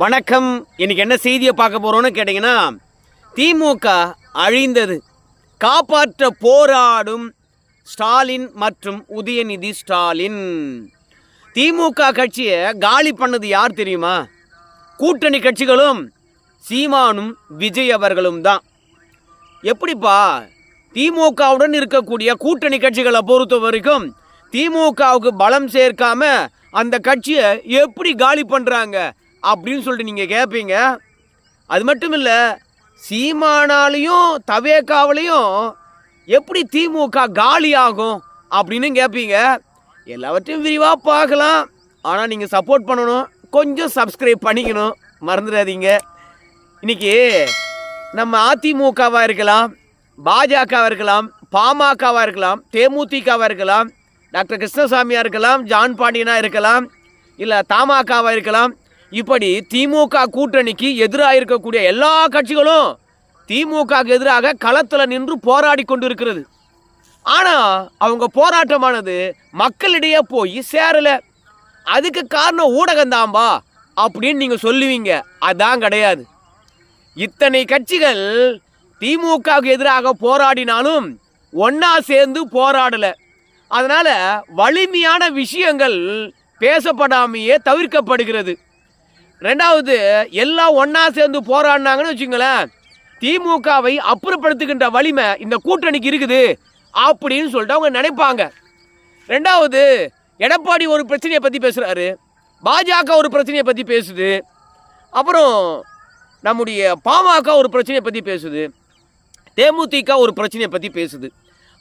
வணக்கம். இன்னைக்கு என்ன செய்தியை பார்க்க போகிறோன்னு கேட்டிங்கன்னா திமுக அழிந்தது. காப்பாற்ற போராடும் ஸ்டாலின் மற்றும் உதயநிதி ஸ்டாலின். திமுக கட்சியை காலி பண்ணது யார் தெரியுமா? கூட்டணி கட்சிகளும் சீமானும் விஜய் அவர்களும் தான். எப்படிப்பா? திமுகவுடன் இருக்கக்கூடிய கூட்டணி கட்சிகளை பொறுத்த வரைக்கும் திமுகவுக்கு பலம் சேர்க்காம அந்த கட்சியை எப்படி காலி பண்ணுறாங்க அப்படின்னு சொல்லிட்டு நீங்கள் கேட்பீங்க அது மட்டும் இல்லை சீமானாலையும் தவேக்காவிலையும் எப்படி திமுக காலி ஆகும் அப்படின்னு கேட்பீங்க எல்லாவற்றையும் விரிவாக பார்க்கலாம். ஆனால் நீங்கள் சப்போர்ட் பண்ணணும். கொஞ்சம் சப்ஸ்கிரைப் பண்ணிக்கணும். மறந்துடாதீங்க. இன்னைக்கு நம்ம அதிமுகவாக இருக்கலாம் பாஜகவாக இருக்கலாம் பாமகவாக இருக்கலாம் தேமுதிகவாக இருக்கலாம் டாக்டர் கிருஷ்ணசாமியாக இருக்கலாம் ஜான் பாண்டியனாக இருக்கலாம் இல்லை தமாகவாக இருக்கலாம் இப்படி திமுக கூட்டணிக்கு எதிராக இருக்கக்கூடிய எல்லா கட்சிகளும் திமுகவுக்கு எதிராக களத்தில் நின்று போராடி கொண்டு இருக்கிறது ஆனால் அவங்க போராட்டமானது மக்களிடையே போய் சேரலை. அதுக்கு காரணம் ஊடகம்தான்பா அப்படின்னு நீங்கள் சொல்லுவீங்க. அதான் கிடையாது. இத்தனை கட்சிகள் திமுகவுக்கு எதிராக போராடினாலும் ஒன்றா சேர்ந்து போராடலை. அதனால் வலிமையான விஷயங்கள் பேசப்படாமையே தவிர்க்கப்படுகிறது. ரெண்டாவது எல்லாம் ஒன்றா சேர்ந்து போராடினாங்கன்னு வச்சுங்களேன் திமுகவை அப்புறப்படுத்துகின்ற வலிமை இந்த கூட்டணிக்கு இருக்குது அப்படின்னு சொல்லிட்டு அவங்க நினைப்பாங்க. ரெண்டாவது எடப்பாடி ஒரு பிரச்சனையை பற்றி பேசுகிறாரு பாஜக ஒரு பிரச்சனையை பற்றி பேசுது அப்புறம் நம்முடைய பாமக ஒரு பிரச்சனையை பற்றி பேசுது தேமுதிக ஒரு பிரச்சனையை பற்றி பேசுது.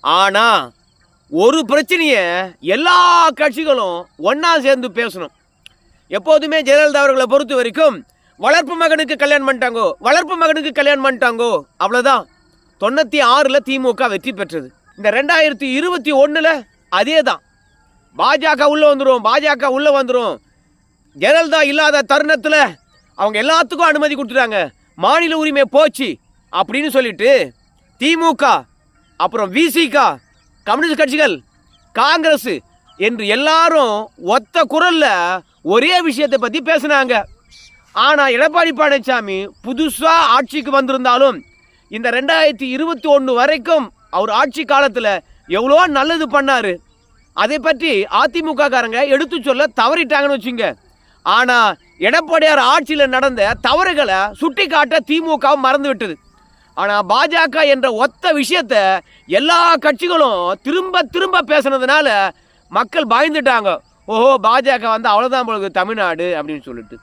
ஆனால் ஒரு பிரச்சனையை எல்லா கட்சிகளும் ஒன்றா சேர்ந்து பேசணும். எப்போதுமே ஜெயலலிதா அவர்களை பொறுத்த வரைக்கும் வளர்ப்பு மகனுக்கு கல்யாணம் பண்ணிட்டாங்கோ வளர்ப்பு மகனுக்கு கல்யாணம் பண்ணிட்டாங்கோ அவ்வளோதான் தொண்ணூற்றி ஆறில் திமுக வெற்றி பெற்றது. இந்த ரெண்டாயிரத்தி இருபத்தி ஒன்றில் அதே தான் பாஜக உள்ளே வந்துடும் பாஜக உள்ளே வந்துடும் ஜெயலலிதா இல்லாத தருணத்தில் அவங்க எல்லாத்துக்கும் அனுமதி கொடுத்துட்டாங்க. மாநில உரிமை போச்சு அப்படின்னு சொல்லிட்டு திமுக அப்புறம் விசிகா கம்யூனிஸ்ட் கட்சிகள் காங்கிரஸ் என்று எல்லாரும் ஒத்த குரலில் ஒரே விஷயத்தை பற்றி பேசுனாங்க. ஆனால் எடப்பாடி பழனிசாமி புதுசாக ஆட்சிக்கு வந்திருந்தாலும் இந்த ரெண்டாயிரத்தி இருபத்தி ஒன்று வரைக்கும் அவர் ஆட்சி காலத்தில் எவ்வளோ நல்லது பண்ணார். அதை பற்றி அதிமுக காரங்க எடுத்து சொல்ல தவறிட்டாங்கன்னு வச்சுங்க. ஆனால் எடப்பாடியார் ஆட்சியில் நடந்த தவறுகளை சுட்டி காட்ட திமுக மறந்து விட்டது ஆனால் பாஜக என்ற ஒத்த விஷயத்த எல்லா கட்சிகளும் திரும்ப திரும்ப பேசுனதுனால மக்கள் பயந்துட்டாங்க. ஓஹோ பாஜக வந்து அவ்வளோதான் பொழுது தமிழ்நாடு அப்படின்னு சொல்லிட்டு.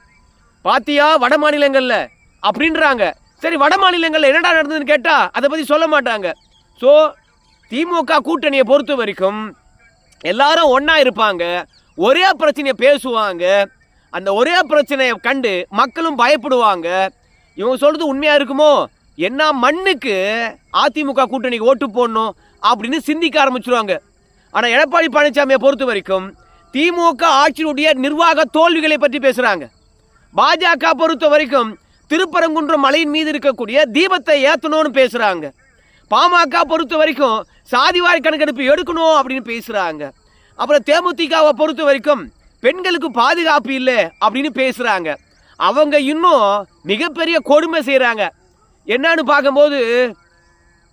பாத்தியா வட மாநிலங்களில்? அப்படின்றாங்க. சரி வட மாநிலங்களில் என்னடா நடந்ததுன்னு கேட்டால் அதை பற்றி சொல்ல மாட்டாங்க. ஸோ திமுக கூட்டணியை பொறுத்த வரைக்கும் எல்லாரும் ஒன்றா இருப்பாங்க. ஒரே பிரச்சனையை பேசுவாங்க. அந்த ஒரே பிரச்சனையை கண்டு மக்களும் பயப்படுவாங்க. இவங்க சொல்கிறது உண்மையாக இருக்குமோ? என்ன மண்ணுக்கு அதிமுக கூட்டணிக்கு ஓட்டு போடணும் அப்படின்னு சிந்திக்க ஆரம்பிச்சிருவாங்க. ஆனால் எடப்பாடி பழனிசாமியை பொறுத்த வரைக்கும் திமுக ஆட்சியினுடைய நிர்வாக தோல்விகளை பற்றி பேசுகிறாங்க பாஜக பொறுத்த வரைக்கும் திருப்பரங்குன்றம் மலையின் மீது இருக்கக்கூடிய தீபத்தை ஏற்றணும்னு பேசுகிறாங்க பாமக பொறுத்த வரைக்கும் சாதிவாரி கணக்கெடுப்பு எடுக்கணும் அப்படின்னு பேசுகிறாங்க அப்புறம் தேமுதிகவை பொறுத்த வரைக்கும் பெண்களுக்கு பாதுகாப்பு இல்லை அப்படின்னு பேசுகிறாங்க அவங்க இன்னும் மிகப்பெரிய கொடுமை செய்கிறாங்க என்னன்னு பார்க்கும்போது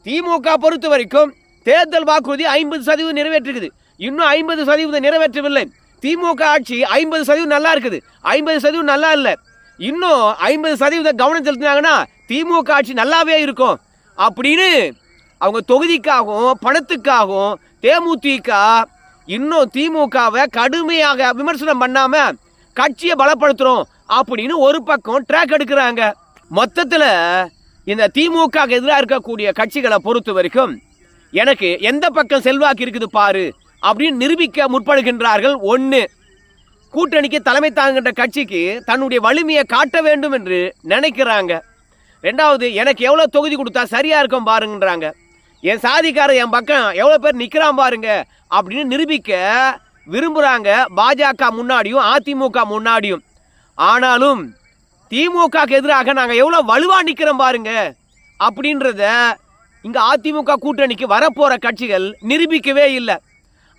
திமுக பொறுத்த வரைக்கும் தேர்தல் வாக்குறுதி ஐம்பது சதவீதம் நிறைவேற்றிருக்குது. இன்னும் ஐம்பது சதவீதம் நிறைவேற்றவில்லை. திமுக ஆட்சி ஐம்பது சதவீதம் நல்லா இருக்குது. ஐம்பது சதவீதம் நல்லா இல்லை. இன்னும் ஐம்பது சதவீதம் கவனம் செலுத்தினாங்கன்னா திமுக ஆட்சி நல்லாவே இருக்கும். அப்படின்னு அவங்க தொகுதிக்காகவும் பணத்துக்காகவும் தேமுதிக இன்னும் திமுகவை கடுமையாக விமர்சனம் பண்ணாம கட்சியை பலப்படுத்துறோம் அப்படின்னு ஒரு பக்கம் ட்ராக் எடுக்கிறாங்க. மொத்தத்தில் இந்த திமுக எதிராக இருக்கக்கூடிய கட்சிகளை பொறுத்த வரைக்கும் எனக்கு எந்த பக்கம் செல்வாக்கு இருக்குது பாரு. அப்படின்னு நிரூபிக்க முற்படுகின்றார்கள். ஒன்று கூட்டணிக்கு தலைமை தாங்குகின்ற கட்சிக்கு தன்னுடைய வலிமையை காட்ட வேண்டும் என்று நினைக்கிறாங்க. ரெண்டாவது எனக்கு எவ்வளோ தொகுதி கொடுத்தா சரியாக இருக்கும் பாருங்கன்றாங்க. என் சாதிக்காரன் என் பக்கம் எவ்வளோ பேர் நிற்கிறான் பாருங்க அப்படின்னு நிரூபிக்க விரும்புகிறாங்க பாஜக முன்னாடியும் அதிமுக முன்னாடியும். ஆனாலும் திமுகக்கு எதிராக நாங்கள் எவ்வளோ வலுவாக நிற்கிறோம் பாருங்க அப்படின்றத இங்கே அதிமுக கூட்டணிக்கு வரப்போகிற கட்சிகள் நிரூபிக்கவே இல்லை.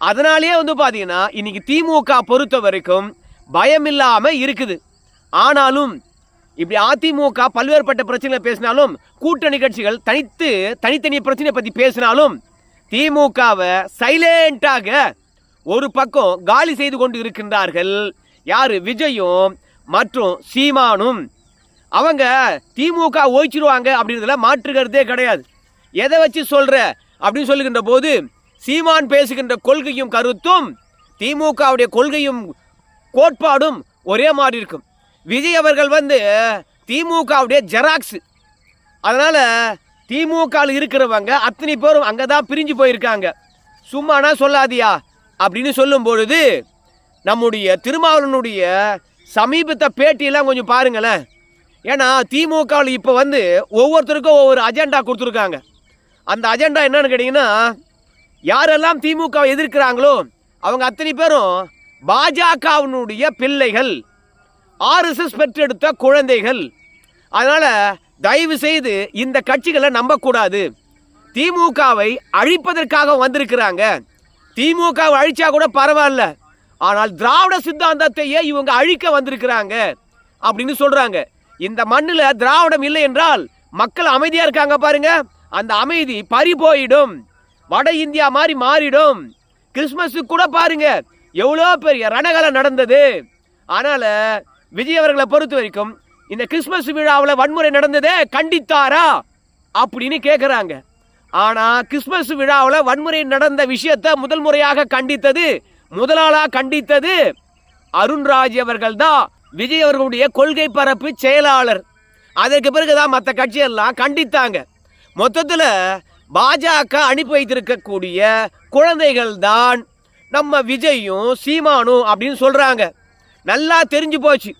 அதனாலேயே வந்து பார்த்தீங்கன்னா இன்றைக்கி திமுக பொறுத்த வரைக்கும் பயம் இல்லாமல் இருக்குது. ஆனாலும் இப்படி அதிமுக பல்வேறுபட்ட பிரச்சனைகளை பேசினாலும் கூட்டணி கட்சிகள் தனித்து தனித்தனி பிரச்சனையை பற்றி பேசினாலும் திமுகவை சைலண்ட்டாக ஒரு பக்கம் காலி செய்து கொண்டு இருக்கின்றார்கள். யார்? விஜயும் மற்றும் சீமானும். அவங்க திமுக ஓய்ச்சிருவாங்க அப்படின்றதுல மாற்று கருத்தே கிடையாது. எதை வச்சு சொல்கிற அப்படின்னு சொல்லுகின்ற போது சீமான் பேசுகின்ற கொள்கையும் கருத்தும் திமுகவுடைய கொள்கையும் கோட்பாடும் ஒரே மாதிரி இருக்கும். விஜய் அவர்கள் வந்து திமுகவுடைய ஜெராக்ஸ். அதனால் திமுகவில் இருக்கிறவங்க அத்தனை பேரும் அங்கே தான் பிரிஞ்சு போயிருக்காங்க. சும்மானா சொல்லாதியா? அப்படின்னு சொல்லும் பொழுது நம்முடைய திருமாவளனுடைய சமீபத்த பேட்டியெல்லாம் கொஞ்சம் பாருங்களேன். ஏன்னா திமுகவில் இப்போ வந்து ஒவ்வொருத்தருக்கும் ஒவ்வொரு அஜெண்டா கொடுத்துருக்காங்க. அந்த அஜெண்டா என்னன்னு கேட்டிங்கன்னா யாரெல்லாம் திமுகவை எதிர்க்கிறாங்களோ அவங்க அத்தனை பேரும் பாஜகவினுடைய பிள்ளைகள் ஆர்எஸ்எஸ் பெற்றெடுத்த குழந்தைகள். அதனால் தயவு செய்து இந்த கட்சிகளை நம்பக்கூடாது. திமுகவை அழிப்பதற்காக வந்திருக்கிறாங்க. திமுகவை அழிச்சா கூட பரவாயில்ல. ஆனால் திராவிட சித்தாந்தத்தையே இவங்க அழிக்க வந்திருக்கிறாங்க அப்படின்னு சொல்றாங்க. இந்த மண்ணில் திராவிடம் இல்லை என்றால் மக்கள் அமைதியாக இருக்காங்க பாருங்க. அந்த அமைதி பறி போயிடும். வட இந்தியா மாதிரி மாறிடும். கிறிஸ்மஸுக்கு கூட பாருங்க எவ்வளோ பெரிய ரணகலம் நடந்தது. அதனால விஜய் அவர்களை பொறுத்த வரைக்கும் இந்த கிறிஸ்மஸ் விழாவில் வன்முறை நடந்ததே கண்டித்தாரா? அப்படின்னு கேட்குறாங்க ஆனால் கிறிஸ்மஸ் விழாவில் வன்முறை நடந்த விஷயத்தை முதல் முறையாக கண்டித்தது முதலாளாக கண்டித்தது அருண்ராஜ் அவர்கள் தான். விஜய் அவர்களுடைய கொள்கை பரப்பு செயலாளர். அதற்கு பிறகுதான் மற்ற கட்சியெல்லாம் கண்டித்தாங்க. மொத்தத்தில் பாஜக அனுப்பி வைத்திருக்கக்கூடிய குழந்தைகள் தான் நம்ம விஜயும் சீமானும் அப்படின்னு சொல்கிறாங்க நல்லா தெரிஞ்சு போச்சு.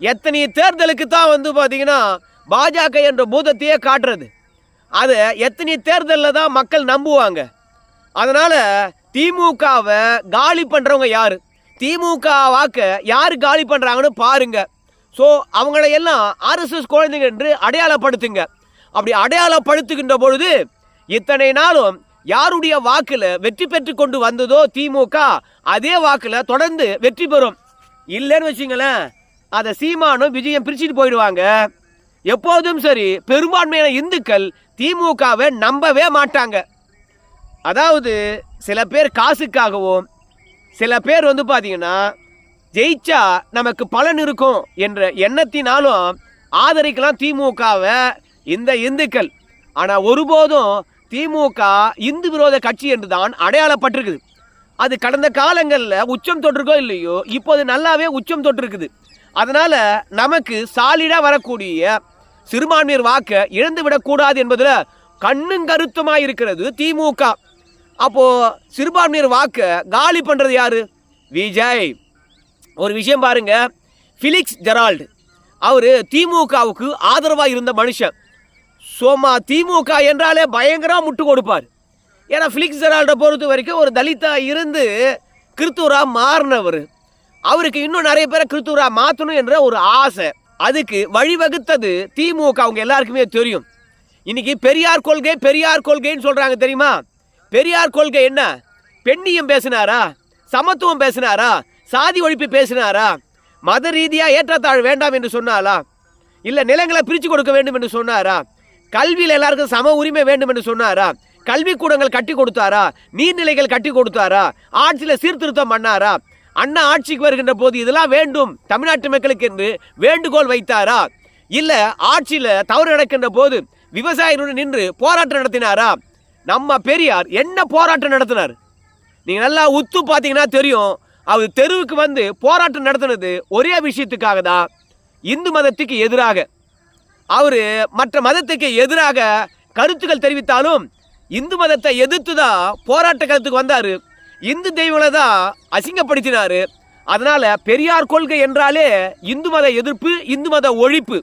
எத்தனை தேர்தலுக்கு தான் வந்து பார்த்தீங்கன்னா பாஜக என்ற பூதத்தையே காட்டுறது. அதை எத்தனை தேர்தலில் தான் மக்கள் நம்புவாங்க. அதனால் திமுகவை காலி பண்ணுறவங்க யார்? திமுக வாக்க யார் காலி பண்ணுறாங்கன்னு பாருங்க. ஸோ அவங்களையெல்லாம் எல்லாம் ஆர்எஸ்எஸ் குழந்தைங்க என்று அடையாளப்படுத்துங்க. அப்படி அடையாளப்படுத்துகின்ற பொழுது இத்தனை நாளும் யாருடைய வாக்கில் வெற்றி பெற்று கொண்டு வந்ததோ திமுக அதே வாக்கில் தொடர்ந்து வெற்றி பெறும். இல்லைன்னு வச்சுங்களேன் அதை சீமானும் விஜயம் பிரிச்சுட்டு போயிடுவாங்க. எப்போதும் சரி பெரும்பான்மையான இந்துக்கள் திமுகவை நம்பவே மாட்டாங்க. அதாவது சில பேர் காசுக்காகவும் சில பேர் வந்து பார்த்தீங்கன்னா ஜெயிச்சா நமக்கு பலன் இருக்கும் என்ற எண்ணத்தினாலும் ஆதரிக்கலாம் திமுகவை இந்த இந்துக்கள். ஆனால் ஒருபோதும் திமுக இந்து விரோத கட்சி என்று தான் அடையாளப்பட்டிருக்குது. அது கடந்த காலங்களில் உச்சம் தொற்றுக்கோ இல்லையோ இப்போது நல்லாவே உச்சம் தொட்டிருக்குது. அதனால் நமக்கு சாலிடாக வரக்கூடிய சிறுபான்மையர் வாக்கை இழந்து விடக்கூடாது என்பதில் கண்ணும் கருத்துமாக இருக்கிறது திமுக. அப்போது சிறுபான்மையர் வாக்கை காலி பண்ணுறது யார்? விஜய். ஒரு விஷயம் பாருங்கள் ஃபிலிக்ஸ் ஜெரால்டு. அவர் திமுகவுக்கு ஆதரவாக இருந்த மனுஷன். சோமா திமுக என்றாலே பயங்கரமாக முட்டு கொடுப்பார். ஏன்னா ஃபிலிக்ஸ் ஜெரால்டை பொறுத்த வரைக்கும் ஒரு தலித்தா இருந்து கிறித்துவரா மாறினவர். அவருக்கு இன்னும் நிறைய பேரை கிறித்துவரா மாற்றணும் என்ற ஒரு ஆசை. அதுக்கு வழிவகுத்தது திமுக அவங்க எல்லாருக்குமே தெரியும். இன்னைக்கு பெரியார் கொள்கை பெரியார் கொள்கைன்னு சொல்றாங்க தெரியுமா? பெரியார் கொள்கை என்ன? பெண்ணியம் பேசினாரா? சமத்துவம் பேசினாரா? சாதி ஒழிப்பு பேசினாரா? மத ரீதியாக ஏற்றத்தாழ் வேண்டாம் என்று சொன்னாரா? இல்லை நிலங்களை பிரித்து கொடுக்க வேண்டும் என்று சொன்னாரா? கல்வியில் எல்லாருக்கும் சம உரிமை வேண்டும் என்று சொன்னாரா கல்விக்கூடங்கள் கட்டி கொடுத்தாரா? நீர்நிலைகள் கட்டி கொடுத்தாரா? ஆட்சியில் சீர்திருத்தம் பண்ணாரா? அண்ணா ஆட்சிக்கு வருகின்ற போது இதெல்லாம் வேண்டும் தமிழ்நாட்டு மக்களுக்கு என்று வேண்டுகோள் வைத்தாரா? இல்லை ஆட்சியில் தவறு நடக்கின்ற போது விவசாயிகளுடன் நின்று போராட்டம் நடத்தினாரா? நம்ம பெரியார் என்ன போராட்டம் நடத்தினார்? நீங்கள் நல்லா உத்து பார்த்தீங்கன்னா தெரியும் அவர் தெருவுக்கு வந்து போராட்டம் நடத்தினது ஒரே விஷயத்துக்காக தான் இந்து மதத்துக்கு எதிராக. அவர் மற்ற மதத்துக்கு எதிராக கருத்துக்கள் தெரிவித்தாலும் இந்து மதத்தை எதிர்த்து தான் போராட்ட கருத்துக்கு வந்தார். இந்து தெய்வங்களை தான் அசிங்கப்படுத்தினார். அதனால் பெரியார் கொள்கை என்றாலே இந்து மத எதிர்ப்பு இந்து மத ஒழிப்பு.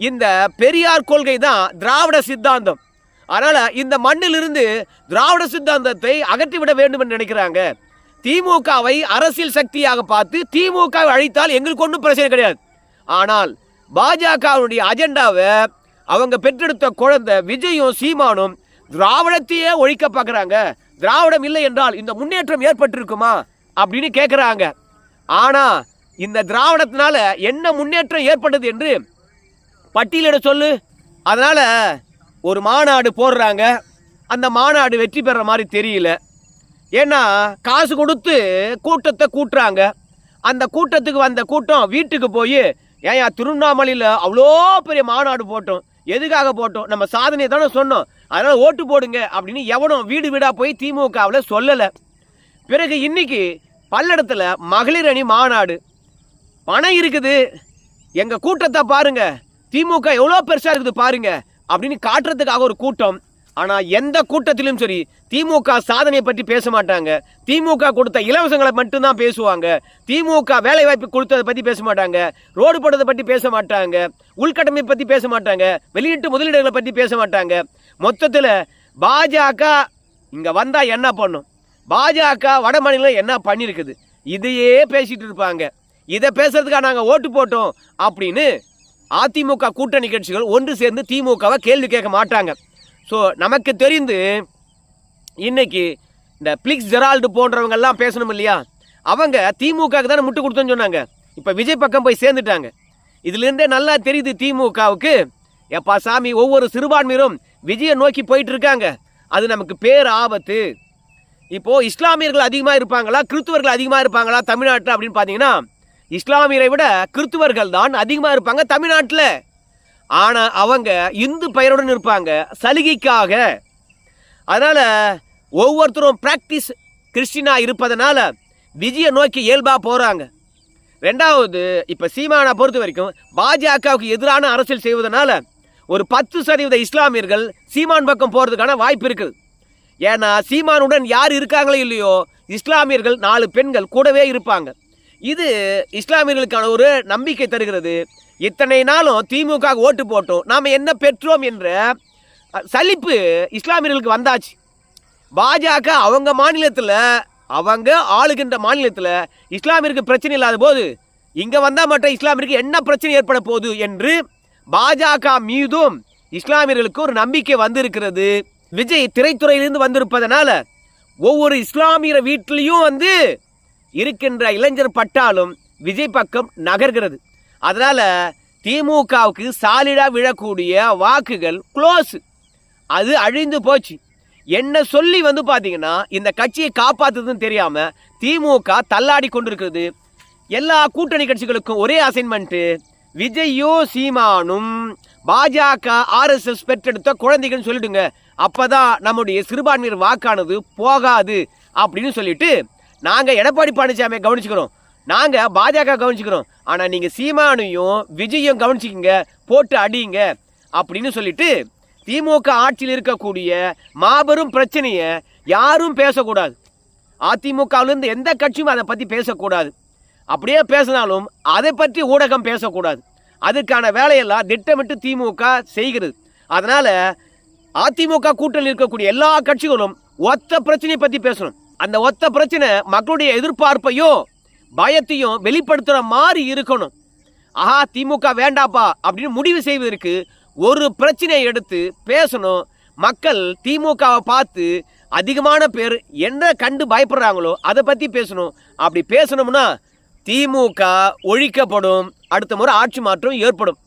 இந்த பெரியார் கொள்கை தான் திராவிட சித்தாந்தம். அதனால் இந்த மண்ணிலிருந்து திராவிட சித்தாந்தத்தை அகற்றிவிட வேண்டும் என்று நினைக்கிறாங்க. திமுகவை அரசியல் சக்தியாக பார்த்து திமுகவை அழித்தால் எங்களுக்கு ஒன்றும் பிரச்சனை கிடையாது. ஆனால் பாஜகவுடைய அஜெண்டாவை அவங்க பெற்றெடுத்த குழந்தை விஜயும் சீமானும் திராவிடத்தையே ஒழிக்க பார்க்குறாங்க. திராவிடம் இல்லை என்றால் இந்த முன்னேற்றம் ஏற்பட்டிருக்குமா? அப்படின்னு கேட்குறாங்க ஆனால் இந்த திராவிடத்தினால என்ன முன்னேற்றம் ஏற்பட்டது என்று பட்டியலிட சொல்லு. அதனால் ஒரு மாநாடு போடுறாங்க. அந்த மாநாடு வெற்றி பெற மாதிரி தெரியல. ஏன்னா காசு கொடுத்து கூட்டத்தை கூட்டுறாங்க. அந்த கூட்டத்துக்கு வந்த கூட்டம் வீட்டுக்கு போய் ஏன் திருவண்ணாமலையில் அவ்வளோ பெரிய மாநாடு போட்டோம். எதுக்காக போட்டோம்? நம்ம சாதனையை தானே சொன்னோம். அதனால் ஓட்டு போடுங்க அப்படின்னு எவனும் வீடு வீடாக போய் திமுகவில் சொல்லலை. பிறகு இன்னைக்கு பல்லடத்தில் மகளிர் அணி மாநாடு. பணம் இருக்குது. எங்கள் கூட்டத்தை பாருங்க. திமுக எவ்வளோ பெருசாக இருக்குது பாருங்க. அப்படின்னு காட்டுறதுக்காக ஒரு கூட்டம். ஆனால் எந்த கூட்டத்திலும் சரி திமுக சாதனையை பற்றி பேச மாட்டாங்க. திமுக கொடுத்த இலவசங்களை மட்டும்தான் பேசுவாங்க. திமுக வேலைவாய்ப்பு கொடுத்ததை பற்றி பேச மாட்டாங்க. ரோடு போட்டதை பற்றி பேச மாட்டாங்க. உள்கட்டமை பற்றி பேச மாட்டாங்க. வெளியீட்டு முதலீடுகளை பற்றி பேச மாட்டாங்க. மொத்தத்தில் பாஜக இங்கே வந்தால் என்ன பண்ணும்? பாஜக வட மாநிலம் என்ன பண்ணியிருக்குது இதையே பேசிகிட்டு இருப்பாங்க. இதை பேசுறதுக்காக நாங்கள் ஓட்டு போட்டோம் அப்படின்னு அதிமுக கூட்டணி கட்சிகள் ஒன்று சேர்ந்து திமுகவை கேள்வி கேட்க மாட்டாங்க. ஸோ நமக்கு தெரிந்து இன்னைக்கு இந்த பிளிக்ஸ் ஜெரால்டு போன்றவங்கெல்லாம் பேசணும் இல்லையா? அவங்க திமுகவுக்கு தானே முட்டு கொடுத்தோன்னு சொன்னாங்க. இப்போ விஜய் பக்கம் போய் சேர்ந்துட்டாங்க. இதுலேருந்தே நல்லா தெரியுது திமுகவுக்கு. எப்பா சாமி ஒவ்வொரு சிறுபான்மையரும் விஜயை நோக்கி போயிட்டு இருக்காங்க அது நமக்கு பேர் ஆபத்து. இப்போது இஸ்லாமியர்கள் அதிகமாக இருப்பாங்களா? கிறிஸ்துவர்கள் அதிகமாக இருப்பாங்களா? தமிழ்நாட்டில் அப்படின்னு பார்த்தீங்கன்னா இஸ்லாமியரை விட கிறிஸ்துவர்கள் தான் அதிகமாக இருப்பாங்க தமிழ்நாட்டில். ஆனால் அவங்க இந்து பெயருடன் இருப்பாங்க சலுகைக்காக. அதனால் ஒவ்வொருத்தரும் ப்ராக்டிஸ் கிறிஸ்டினாக இருப்பதனால விஜயை நோக்கி இயல்பாக போகிறாங்க ரெண்டாவது இப்போ சீமானை பொறுத்த வரைக்கும் பாஜகவுக்கு எதிரான அரசியல் செய்வதனால ஒரு பத்து சதவீத இஸ்லாமியர்கள் சீமான் பக்கம் போகிறதுக்கான வாய்ப்பு இருக்குது. ஏன்னா சீமானுடன் யார் இருக்காங்களோ இல்லையோ இஸ்லாமியர்கள் நாலு பெண்கள் கூடவே இருப்பாங்க. இது இஸ்லாமியர்களுக்கான ஒரு நம்பிக்கை தருகிறது. இத்தனை நாளும் திமுக ஓட்டு போட்டோம். நாம் என்ன பெற்றோம் என்ற சலிப்பு இஸ்லாமியர்களுக்கு வந்தாச்சு. பாஜக அவங்க மாநிலத்தில் அவங்க ஆளுகின்ற மாநிலத்தில் இஸ்லாமியருக்கு பிரச்சனை இல்லாத போது இங்கே வந்தால் மட்டும் இஸ்லாமியருக்கு என்ன பிரச்சனை ஏற்பட போகுது என்று பாஜக மீதும் இஸ்லாமியர்களுக்கு ஒரு நம்பிக்கை வந்திருக்கிறது. விஜய் திரைத்துறையிலிருந்து வந்திருப்பதனால ஒவ்வொரு இஸ்லாமியர் வீட்டிலையும் வந்து இருக்கின்ற இளைஞர் பட்டாலும் விஜய் பக்கம் நகர்கிறது. அதனால் திமுகவுக்கு சாலிடாக விழக்கூடிய வாக்குகள் க்ளோஸு அது அழிந்து போச்சு. என்ன சொல்லி வந்து பார்த்தீங்கன்னா இந்த கட்சியை காப்பாத்துறதுன்னு தெரியாமல் திமுக தள்ளாடி கொண்டிருக்கிறது. எல்லா கூட்டணி கட்சிகளுக்கும் ஒரே அசைன்மெண்ட்டு விஜயோ சீமானும் பாஜக ஆர்எஸ்எஸ் பெற்றெடுத்த குழந்தைகள்னு சொல்லிடுங்க. அப்போதான் நம்முடைய சிறுபான்மையர் வாக்கானது போகாது அப்படின்னு சொல்லிட்டு நாங்கள் எடப்பாடி பழனிசாமியை கவனிச்சுக்கிறோம். நாங்கள் பாஜக கவனிச்சுக்கிறோம். ஆனால் நீங்கள் சீமானையும் விஜயும் கவனிச்சிக்கிங்க போட்டு அடியுங்க அப்படின்னு சொல்லிட்டு திமுக ஆட்சியில் இருக்கக்கூடிய மாபெரும் பிரச்சனையை யாரும் பேசக்கூடாது. அதிமுகவிலேருந்து எந்த கட்சியும் அதை பற்றி பேசக்கூடாது. அப்படியே பேசினாலும் அதை பற்றி ஊடகம் பேசக்கூடாது. அதுக்கான வேலையெல்லாம் திட்டமிட்டு திமுக செய்கிறது. அதனால் அதிமுக கூட்டணியில் இருக்கக்கூடிய எல்லா கட்சிகளும் ஒத்த பிரச்சனையை பற்றி பேசணும். அந்த ஒத்த பிரச்சனை மக்களுடைய எதிர்பார்ப்பையும் பயத்தையும் வெளிப்படுத்துகிற மாதிரி இருக்கணும். ஆஹா திமுக வேண்டாப்பா அப்படின்னு முடிவு செய்வதற்கு ஒரு பிரச்சனையை எடுத்து பேசணும். மக்கள் திமுகவை பார்த்து அதிகமான பேர் என்ன கண்டு பயப்படுறாங்களோ அதை பற்றி பேசணும். அப்படி பேசணும்னா திமுக ஒழிக்கப்படும். அடுத்த முறை ஆட்சி மாற்றம் ஏற்படும்.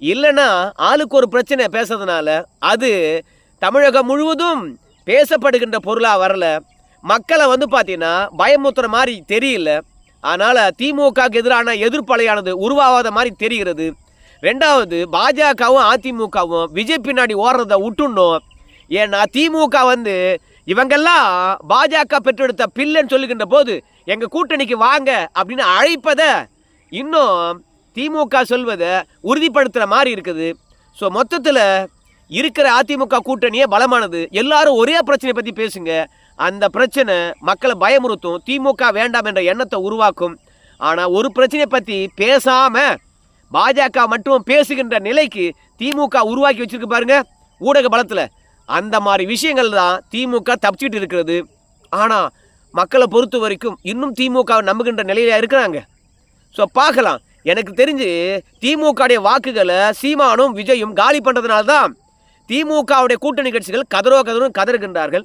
இல்லைன்னா ஆளுக்கு ஒரு பிரச்சனை பேசுறதுனால அது தமிழகம் முழுவதும் பேசப்படுகின்ற பொருளாக வரல. மக்களை வந்து பார்த்தீங்கன்னா பயமுத்துற மாதிரி தெரியல. அதனால் திமுகவுக்கு எதிரான எதிர்ப்பலையானது உருவாகாத மாதிரி தெரிகிறது. ரெண்டாவது பாஜகவும் அதிமுகவும் விஜய் பின்னாடி ஓடுறத விட்டுணும் ஏன்னா திமுக வந்து இவங்கெல்லாம் பாஜக பெற்றெடுத்த பில்லுன்னு சொல்லுகின்ற போது எங்கள் கூட்டணிக்கு வாங்க அப்படின்னு அழைப்பதை இன்னும் திமுக சொல்வதை உறுதிப்படுத்துகிற மாதிரி இருக்குது. ஸோ மொத்தத்தில் இருக்கிற அதிமுக கூட்டணியே பலமானது. எல்லாரும் ஒரே பிரச்சனையை பற்றி பேசுங்க. அந்த பிரச்சனை மக்களை பயமுறுத்தும். திமுக வேண்டாம் என்ற எண்ணத்தை உருவாக்கும். ஆனால் ஒரு பிரச்சனையை பற்றி பேசாமல் பாஜக மட்டும் பேசுகின்ற நிலைக்கு திமுக உருவாக்கி வச்சுருக்கு பாருங்க ஊடக பலத்தில். அந்த மாதிரி விஷயங்கள் தான் திமுக தப்பிச்சிட்டு இருக்கிறது. ஆனால் மக்களை பொறுத்த வரைக்கும் இன்னும் திமுகவை நம்புகின்ற நிலையில இருக்கிறாங்க. ஸோ பார்க்கலாம். எனக்கு தெரிஞ்சு திமுகவுடைய வாக்குகளை சீமானும் விஜயும் காலி பண்ணுறதுனால தான் திமுகவுடைய கூட்டணி கட்சிகள் கதறோ கதறும் கதறுகின்றார்கள்.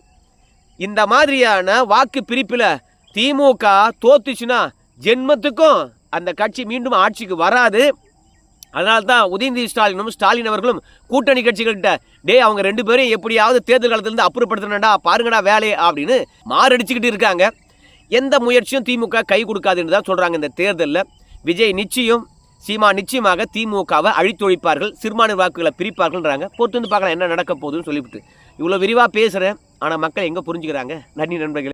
இந்த மாதிரியான வாக்கு பிரிப்பில் திமுக தோத்துச்சுன்னா ஜென்மத்துக்கும் அந்த கட்சி மீண்டும் ஆட்சிக்கு வராது. அதனால தான் உதயநிதி ஸ்டாலினும் ஸ்டாலின் அவர்களும் கூட்டணி கட்சிகள்கிட்ட டே அவங்க ரெண்டு பேரும் எப்படியாவது தேர்தல் காலத்திலிருந்து அப்புறப்படுத்தணும்டா பாருங்கடா வேலையை அப்படின்னு மாரடிச்சுக்கிட்டு இருக்காங்க. எந்த முயற்சியும் திமுக கை கொடுக்காதுன்னு தான் சொல்கிறாங்க இந்த தேர்தலில். விஜய் நிச்சயம் சீமா நிச்சயமாக திமுகவை அழித்தொழிப்பார்கள் சிறுபான்மை வாக்குகளை பிரிப்பார்கள்ன்றாங்க. பொறுத்து வந்து பார்க்கலாம் என்ன நடக்க போகுதுன்னு சொல்லிவிட்டு. இவ்வளோ விரிவாக பேசுகிறேன் ஆனால் மக்கள் எங்கே புரிஞ்சுக்கிறாங்க? நன்றி நண்பர்களே.